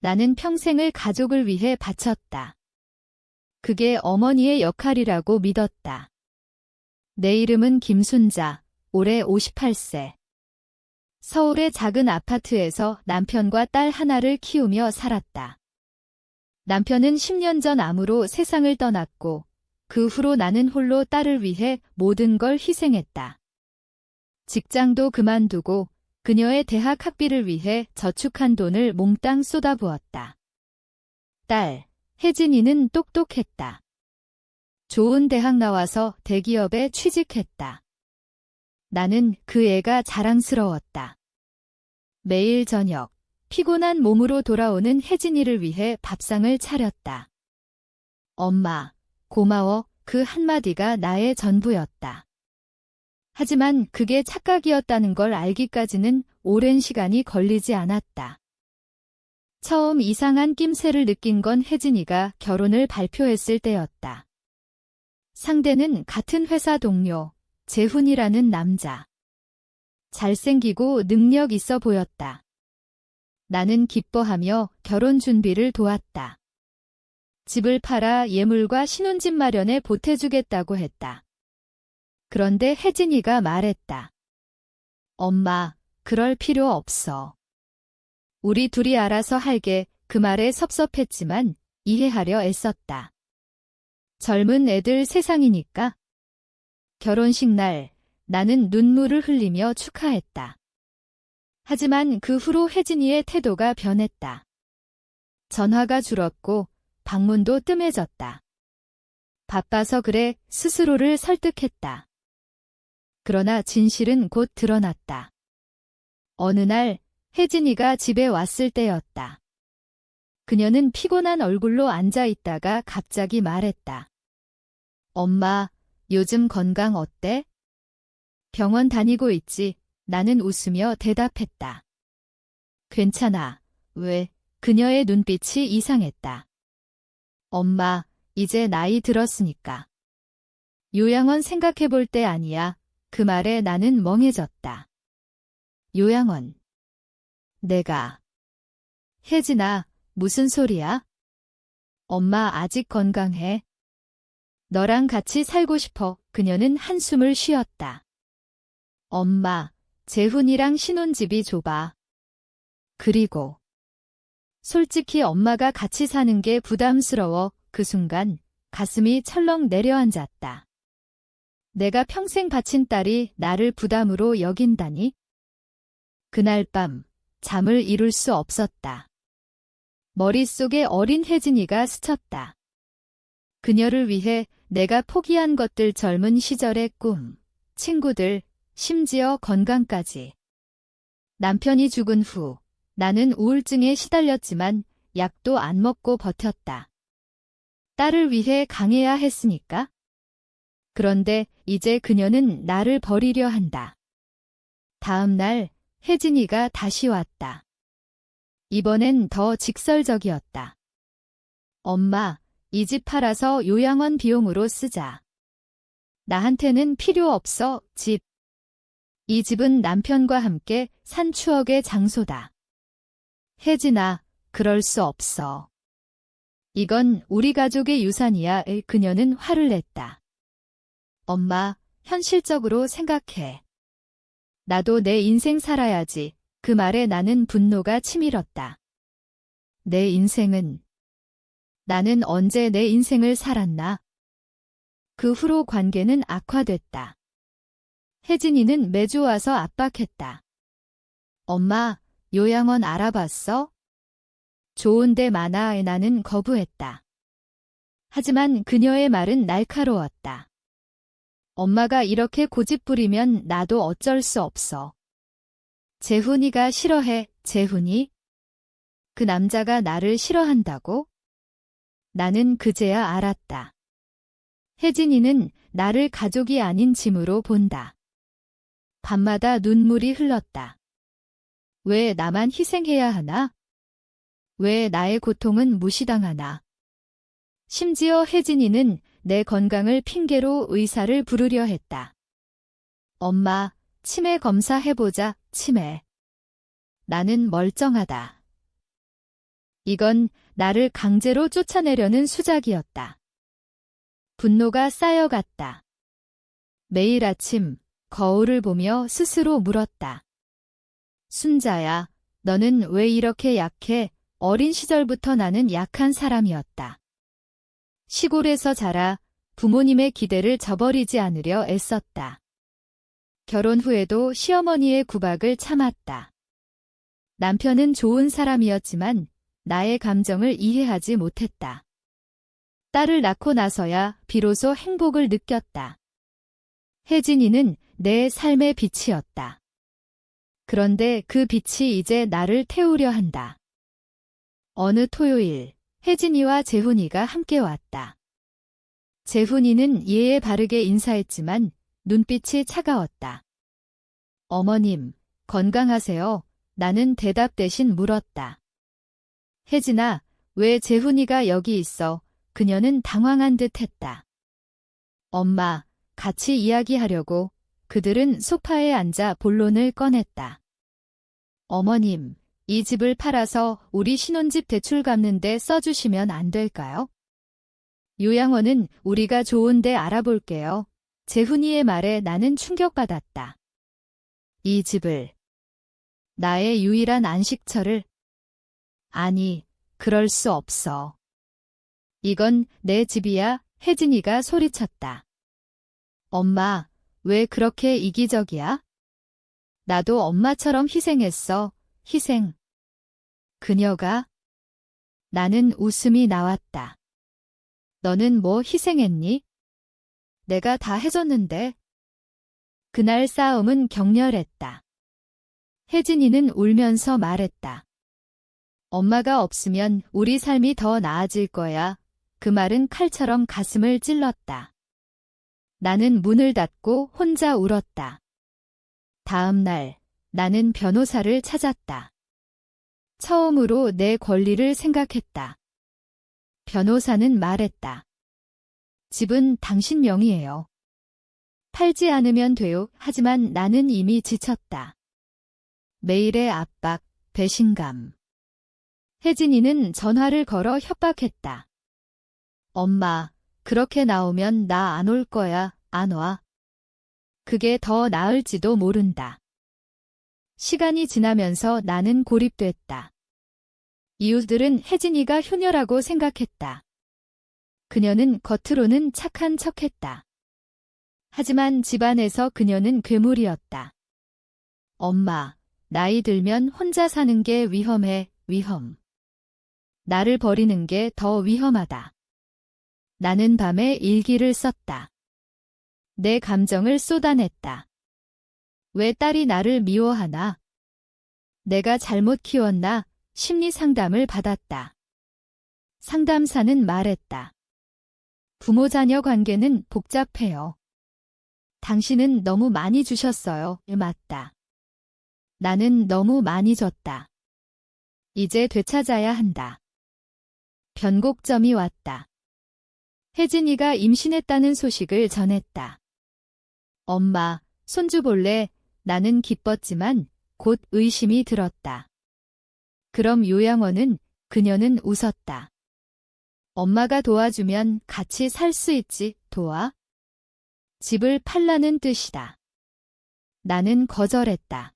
나는 평생을 가족을 위해 바쳤다. 그게 어머니의 역할이라고 믿었다. 내 이름은 김순자, 올해 58세. 서울의 작은 아파트에서 남편과 딸 하나를 키우며 살았다. 남편은 10년 전 암으로 세상을 떠났고 그 후로 나는 홀로 딸을 위해 모든 걸 희생했다. 직장도 그만두고 그녀의 대학 학비를 위해 저축한 돈을 몽땅 쏟아부었다. 딸, 혜진이는 똑똑했다. 좋은 대학 나와서 대기업에 취직했다. 나는 그 애가 자랑스러웠다. 매일 저녁, 피곤한 몸으로 돌아오는 혜진이를 위해 밥상을 차렸다. 엄마, 고마워 그 한마디가 나의 전부였다. 하지만 그게 착각이었다는 걸 알기까지는 오랜 시간이 걸리지 않았다. 처음 이상한 낌새를 느낀 건 혜진이가 결혼을 발표했을 때였다. 상대는 같은 회사 동료, 재훈이라는 남자. 잘생기고 능력 있어 보였다. 나는 기뻐하며 결혼 준비를 도왔다. 집을 팔아 예물과 신혼집 마련에 보태주겠다고 했다. 그런데 혜진이가 말했다. 엄마, 그럴 필요 없어. 우리 둘이 알아서 할게 그 말에 섭섭했지만 이해하려 애썼다. 젊은 애들 세상이니까. 결혼식 날 나는 눈물을 흘리며 축하했다. 하지만 그 후로 혜진이의 태도가 변했다. 전화가 줄었고 방문도 뜸해졌다. 바빠서 그래 스스로를 설득했다. 그러나 진실은 곧 드러났다. 어느 날 혜진이가 집에 왔을 때였다. 그녀는 피곤한 얼굴로 앉아 있다가 갑자기 말했다. 엄마, 요즘 건강 어때? 병원 다니고 있지. 나는 웃으며 대답했다. 괜찮아. 왜? 그녀의 눈빛이 이상했다. 엄마, 이제 나이 들었으니까. 요양원 생각해 볼 때 아니야. 그 말에 나는 멍해졌다. 요양원. 내가. 혜진아, 무슨 소리야? 엄마 아직 건강해. 너랑 같이 살고 싶어. 그녀는 한숨을 쉬었다. 엄마, 재훈이랑 신혼집이 좁아. 그리고 솔직히 엄마가 같이 사는 게 부담스러워. 그 순간 가슴이 철렁 내려앉았다. 내가 평생 바친 딸이 나를 부담으로 여긴다니? 그날 밤 잠을 이룰 수 없었다. 머릿속에 어린 혜진이가 스쳤다. 그녀를 위해 내가 포기한 것들 젊은 시절의 꿈, 친구들, 심지어 건강까지. 남편이 죽은 후 나는 우울증에 시달렸지만 약도 안 먹고 버텼다. 딸을 위해 강해야 했으니까. 그런데 이제 그녀는 나를 버리려 한다. 다음 날 혜진이가 다시 왔다. 이번엔 더 직설적이었다. 엄마, 이 집 팔아서 요양원 비용으로 쓰자. 나한테는 필요 없어, 집. 이 집은 남편과 함께 산 추억의 장소다. 혜진아, 그럴 수 없어. 이건 우리 가족의 유산이야. 그녀는 화를 냈다. 엄마, 현실적으로 생각해. 나도 내 인생 살아야지. 그 말에 나는 분노가 치밀었다. 내 인생은 나는 언제 내 인생을 살았나? 그 후로 관계는 악화됐다. 혜진이는 매주 와서 압박했다. 엄마, 요양원 알아봤어? 좋은데 많아 나는 거부했다. 하지만 그녀의 말은 날카로웠다. 엄마가 이렇게 고집부리면 나도 어쩔 수 없어. 재훈이가 싫어해, 재훈이? 그 남자가 나를 싫어한다고? 나는 그제야 알았다. 혜진이는 나를 가족이 아닌 짐으로 본다. 밤마다 눈물이 흘렀다. 왜 나만 희생해야 하나? 왜 나의 고통은 무시당하나? 심지어 혜진이는 내 건강을 핑계로 의사를 부르려 했다. 엄마, 치매 검사해보자, 치매. 나는 멀쩡하다. 이건 나를 강제로 쫓아내려는 수작이었다. 분노가 쌓여갔다. 매일 아침 거울을 보며 스스로 물었다. 순자야, 너는 왜 이렇게 약해? 어린 시절부터 나는 약한 사람이었다. 시골에서 자라 부모님의 기대를 저버리지 않으려 애썼다. 결혼 후에도 시어머니의 구박을 참았다. 남편은 좋은 사람이었지만 나의 감정을 이해하지 못했다. 딸을 낳고 나서야 비로소 행복을 느꼈다. 혜진이는 내 삶의 빛이었다. 그런데 그 빛이 이제 나를 태우려 한다. 어느 토요일, 혜진이와 재훈이가 함께 왔다. 재훈이는 예에 바르게 인사했지만 눈빛이 차가웠다. 어머님, 건강하세요? 나는 대답 대신 물었다. 혜진아, 왜 재훈이가 여기 있어? 그녀는 당황한 듯 했다. 엄마, 같이 이야기하려고 그들은 소파에 앉아 본론을 꺼냈다. 어머님, 이 집을 팔아서 우리 신혼집 대출 갚는데 써주시면 안 될까요? 요양원은 우리가 좋은데 알아볼게요. 재훈이의 말에 나는 충격받았다. 이 집을 나의 유일한 안식처를 아니, 그럴 수 없어. 이건 내 집이야, 혜진이가 소리쳤다. 엄마, 왜 그렇게 이기적이야? 나도 엄마처럼 희생했어, 희생. 그녀가 나는 웃음이 나왔다. 너는 뭐 희생했니? 내가 다 해줬는데. 그날 싸움은 격렬했다. 혜진이는 울면서 말했다. 엄마가 없으면 우리 삶이 더 나아질 거야. 그 말은 칼처럼 가슴을 찔렀다. 나는 문을 닫고 혼자 울었다. 다음 날, 나는 변호사를 찾았다. 처음으로 내 권리를 생각했다. 변호사는 말했다. 집은 당신 명의예요. 팔지 않으면 돼요. 하지만 나는 이미 지쳤다. 매일의 압박, 배신감. 혜진이는 전화를 걸어 협박했다. 엄마, 그렇게 나오면 나 안 올 거야, 안 와. 그게 더 나을지도 모른다. 시간이 지나면서 나는 고립됐다. 이웃들은 혜진이가 효녀라고 생각했다. 그녀는 겉으로는 착한 척했다. 하지만 집안에서 그녀는 괴물이었다. 엄마, 나이 들면 혼자 사는 게 위험해, 위험. 나를 버리는 게 더 위험하다. 나는 밤에 일기를 썼다. 내 감정을 쏟아냈다. 왜 딸이 나를 미워하나? 내가 잘못 키웠나? 심리 상담을 받았다. 상담사는 말했다. 부모 자녀 관계는 복잡해요. 당신은 너무 많이 주셨어요. 맞다. 나는 너무 많이 줬다. 이제 되찾아야 한다. 변곡점이 왔다. 혜진이가 임신했다는 소식을 전했다. 엄마, 손주 볼래? 나는 기뻤지만 곧 의심이 들었다. 그럼 요양원은 그녀는 웃었다. 엄마가 도와주면 같이 살 수 있지, 도와? 집을 팔라는 뜻이다. 나는 거절했다.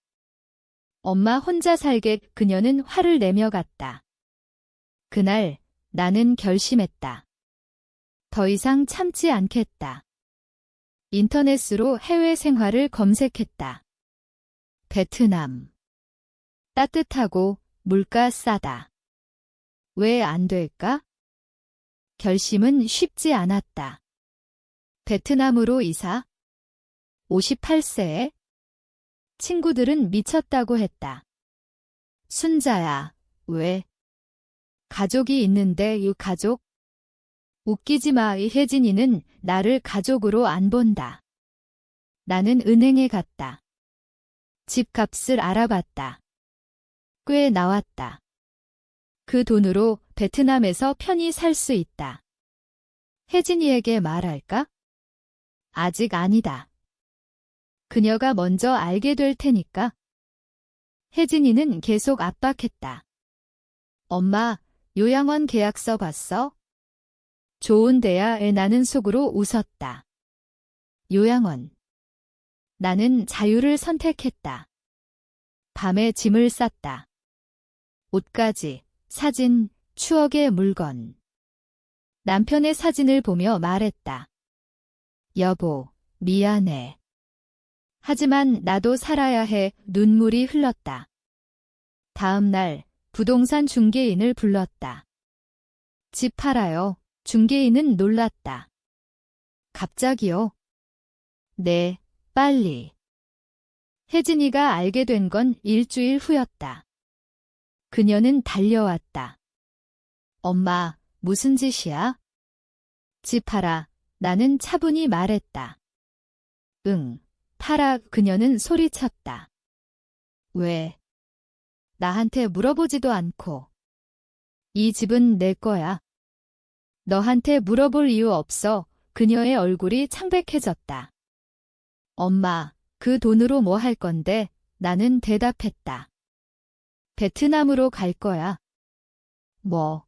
엄마 혼자 살게 그녀는 화를 내며 갔다. 그날 나는 결심했다. 더 이상 참지 않겠다. 인터넷으로 해외 생활을 검색했다. 베트남. 따뜻하고 물가 싸다. 왜 안 될까? 결심은 쉽지 않았다. 베트남으로 이사. 58세에 친구들은 미쳤다고 했다. 순자야, 왜? 가족이 있는데 이 가족? 웃기지 마, 이 혜진이는 나를 가족으로 안 본다. 나는 은행에 갔다. 집값을 알아봤다. 꽤 나왔다. 그 돈으로 베트남에서 편히 살 수 있다. 혜진이에게 말할까? 아직 아니다. 그녀가 먼저 알게 될 테니까. 혜진이는 계속 압박했다. 엄마, 요양원 계약서 봤어? 좋은 데야 애 나는 속으로 웃었다. 요양원. 나는 자유를 선택했다. 밤에 짐을 쌌다. 옷까지, 사진, 추억의 물건. 남편의 사진을 보며 말했다. 여보, 미안해. 하지만 나도 살아야 해 눈물이 흘렀다. 다음 날 부동산 중개인을 불렀다. 집 팔아요. 중개인은 놀랐다. 갑자기요? 네, 빨리. 혜진이가 알게 된 건 일주일 후였다. 그녀는 달려왔다. 엄마, 무슨 짓이야? 집 팔아. 나는 차분히 말했다. 응, 팔아. 그녀는 소리쳤다. 왜? 나한테 물어보지도 않고. 이 집은 내 거야. 너한테 물어볼 이유 없어. 그녀의 얼굴이 창백해졌다. 엄마, 그 돈으로 뭐 할 건데? 나는 대답했다. 베트남으로 갈 거야. 뭐?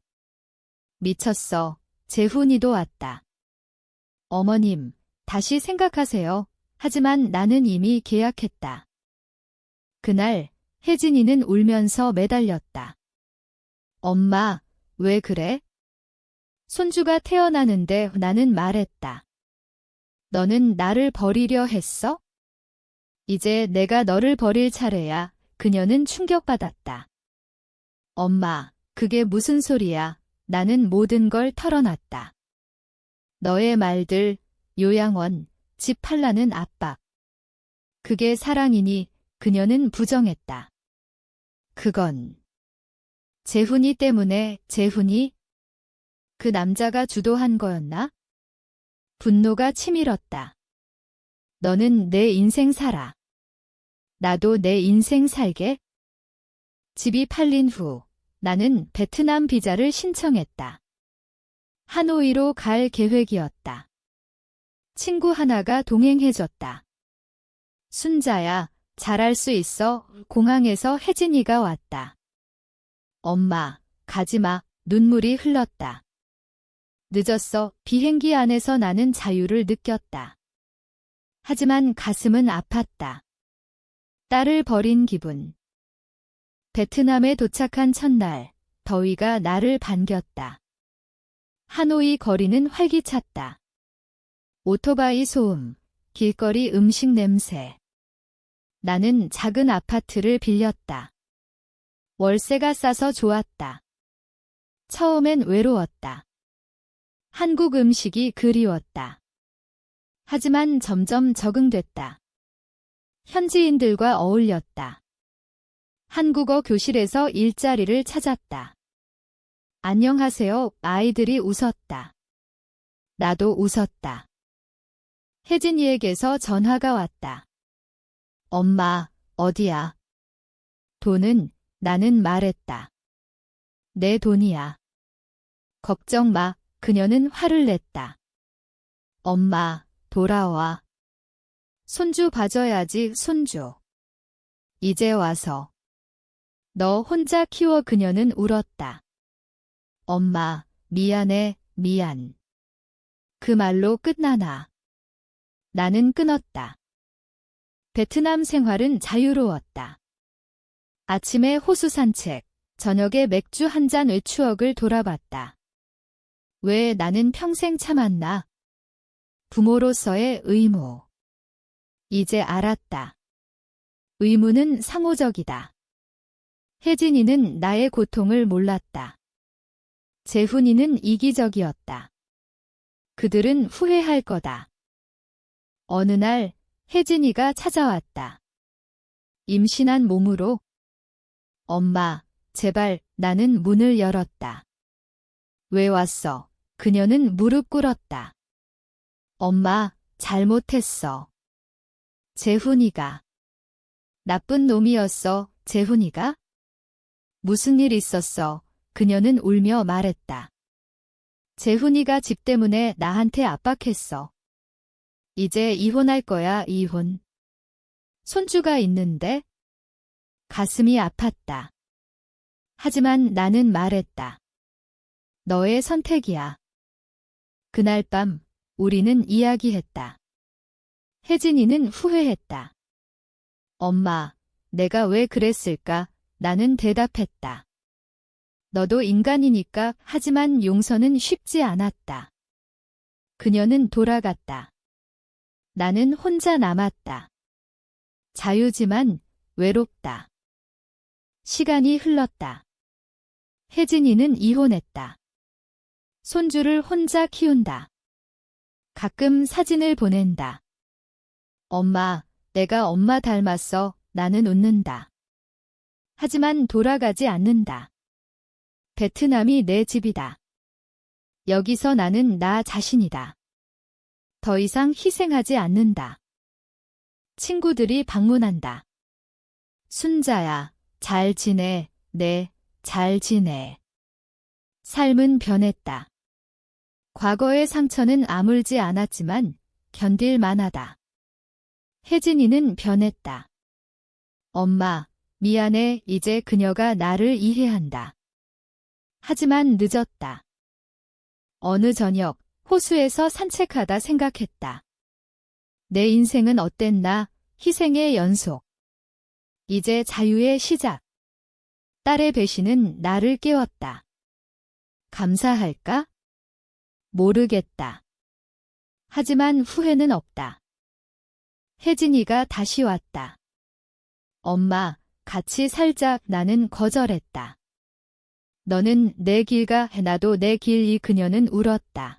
미쳤어. 재훈이도 왔다. 어머님, 다시 생각하세요. 하지만 나는 이미 계약했다. 그날 혜진이는 울면서 매달렸다. 엄마, 왜 그래? 손주가 태어나는데 나는 말했다. 너는 나를 버리려 했어? 이제 내가 너를 버릴 차례야. 그녀는 충격받았다. 엄마, 그게 무슨 소리야. 나는 모든 걸 털어놨다. 너의 말들, 요양원, 집 팔라는 압박. 그게 사랑이니 그녀는 부정했다. 그건 재훈이 때문에 재훈이 그 남자가 주도한 거였나? 분노가 치밀었다. 너는 내 인생 살아. 나도 내 인생 살게. 집이 팔린 후 나는 베트남 비자를 신청했다. 하노이로 갈 계획이었다. 친구 하나가 동행해줬다. 순자야, 잘할 수 있어. 공항에서 혜진이가 왔다. 엄마, 가지마. 눈물이 흘렀다. 늦었어. 비행기 안에서 나는 자유를 느꼈다. 하지만 가슴은 아팠다. 딸을 버린 기분. 베트남에 도착한 첫날, 더위가 나를 반겼다. 하노이 거리는 활기찼다. 오토바이 소음, 길거리 음식 냄새. 나는 작은 아파트를 빌렸다. 월세가 싸서 좋았다. 처음엔 외로웠다. 한국 음식이 그리웠다. 하지만 점점 적응됐다. 현지인들과 어울렸다. 한국어 교실에서 일자리를 찾았다. 안녕하세요. 아이들이 웃었다. 나도 웃었다. 혜진이에게서 전화가 왔다. 엄마, 어디야? 돈은 나는 말했다. 내 돈이야. 걱정 마. 그녀는 화를 냈다. 엄마, 돌아와. 손주 봐줘야지, 손주. 이제 와서. 너 혼자 키워 그녀는 울었다. 엄마, 미안해, 미안. 그 말로 끝나나. 나는 끊었다. 베트남 생활은 자유로웠다. 아침에 호수 산책, 저녁에 맥주 한 잔의 추억을 돌아봤다. 왜 나는 평생 참았나? 부모로서의 의무. 이제 알았다. 의무는 상호적이다. 혜진이는 나의 고통을 몰랐다. 재훈이는 이기적이었다. 그들은 후회할 거다. 어느 날 혜진이가 찾아왔다. 임신한 몸으로 엄마, 제발 나는 문을 열었다. 왜 왔어? 그녀는 무릎 꿇었다. 엄마, 잘못했어. 재훈이가. 나쁜 놈이었어, 재훈이가? 무슨 일 있었어? 그녀는 울며 말했다. 재훈이가 집 때문에 나한테 압박했어. 이제 이혼할 거야, 이혼. 손주가 있는데? 가슴이 아팠다. 하지만 나는 말했다. 너의 선택이야. 그날 밤 우리는 이야기했다. 혜진이는 후회했다. 엄마, 내가 왜 그랬을까? 나는 대답했다. 너도 인간이니까 하지만 용서는 쉽지 않았다. 그녀는 돌아갔다. 나는 혼자 남았다. 자유지만 외롭다. 시간이 흘렀다. 혜진이는 이혼했다. 손주를 혼자 키운다. 가끔 사진을 보낸다. 엄마, 내가 엄마 닮았어. 나는 웃는다. 하지만 돌아가지 않는다. 베트남이 내 집이다. 여기서 나는 나 자신이다. 더 이상 희생하지 않는다. 친구들이 방문한다. 순자야, 잘 지내, 네, 잘 지내. 삶은 변했다. 과거의 상처는 아물지 않았지만 견딜 만하다. 혜진이는 변했다. 엄마, 미안해, 이제 그녀가 나를 이해한다. 하지만 늦었다. 어느 저녁, 호수에서 산책하다 생각했다. 내 인생은 어땠나? 희생의 연속. 이제 자유의 시작. 딸의 배신은 나를 깨웠다. 감사할까? 모르겠다. 하지만 후회는 없다. 혜진이가 다시 왔다. 엄마, 같이 살자 나는 거절했다. 너는 내 길가 나도 내 길 이 그녀는 울었다.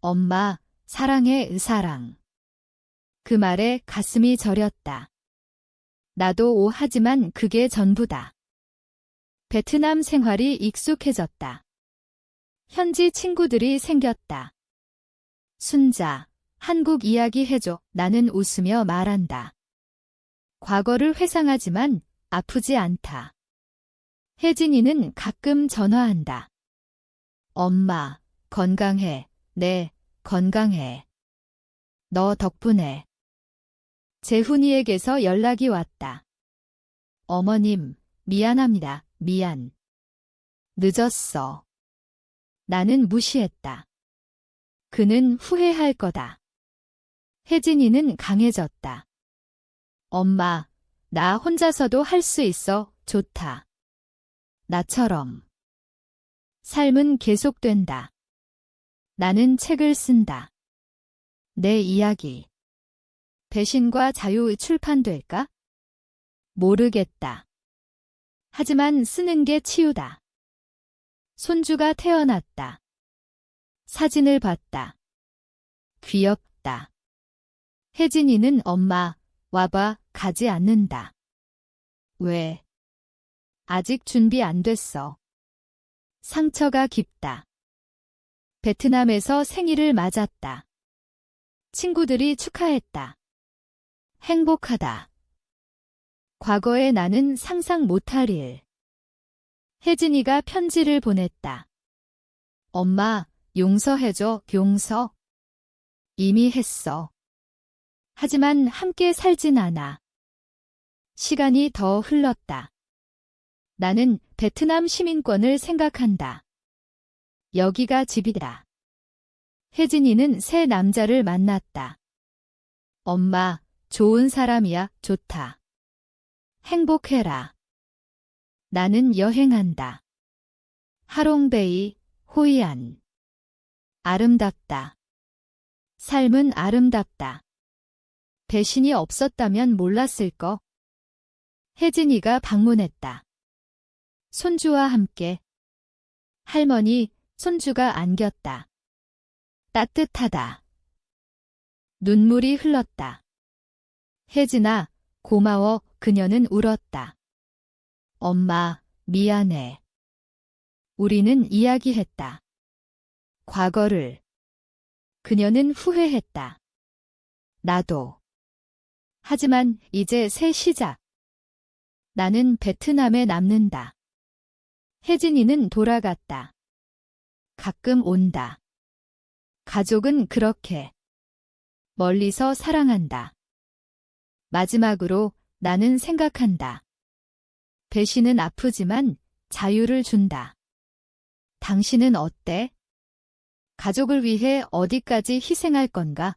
엄마, 사랑해 사랑. 그 말에 가슴이 저렸다. 나도 오 하지만 그게 전부다. 베트남 생활이 익숙해졌다. 현지 친구들이 생겼다. 순자, 한국 이야기 해줘. 나는 웃으며 말한다. 과거를 회상하지만 아프지 않다. 혜진이는 가끔 전화한다. 엄마, 건강해. 네, 건강해. 너 덕분에. 재훈이에게서 연락이 왔다. 어머님, 미안합니다. 미안. 늦었어. 나는 무시했다. 그는 후회할 거다. 혜진이는 강해졌다. 엄마, 나 혼자서도 할 수 있어. 좋다. 나처럼. 삶은 계속된다. 나는 책을 쓴다. 내 이야기. 배신과 자유 출판될까? 모르겠다. 하지만 쓰는 게 치유다. 손주가 태어났다. 사진을 봤다. 귀엽다. 혜진이는 엄마, 와봐, 가지 않는다. 왜? 아직 준비 안 됐어. 상처가 깊다. 베트남에서 생일을 맞았다. 친구들이 축하했다. 행복하다. 과거의 나는 상상 못할 일. 혜진이가 편지를 보냈다. 엄마, 용서해줘, 용서. 이미 했어. 하지만 함께 살진 않아. 시간이 더 흘렀다. 나는 베트남 시민권을 생각한다. 여기가 집이다. 혜진이는 새 남자를 만났다. 엄마, 좋은 사람이야, 좋다. 행복해라. 나는 여행한다. 하롱베이, 호이안. 아름답다. 삶은 아름답다. 배신이 없었다면 몰랐을 거. 혜진이가 방문했다. 손주와 함께. 할머니, 손주가 안겼다. 따뜻하다. 눈물이 흘렀다. 혜진아, 고마워, 그녀는 울었다. 엄마, 미안해. 우리는 이야기했다. 과거를. 그녀는 후회했다. 나도. 하지만 이제 새 시작. 나는 베트남에 남는다. 혜진이는 돌아갔다. 가끔 온다. 가족은 그렇게 멀리서 사랑한다. 마지막으로 나는 생각한다. 배신은 아프지만 자유를 준다. 당신은 어때? 가족을 위해 어디까지 희생할 건가?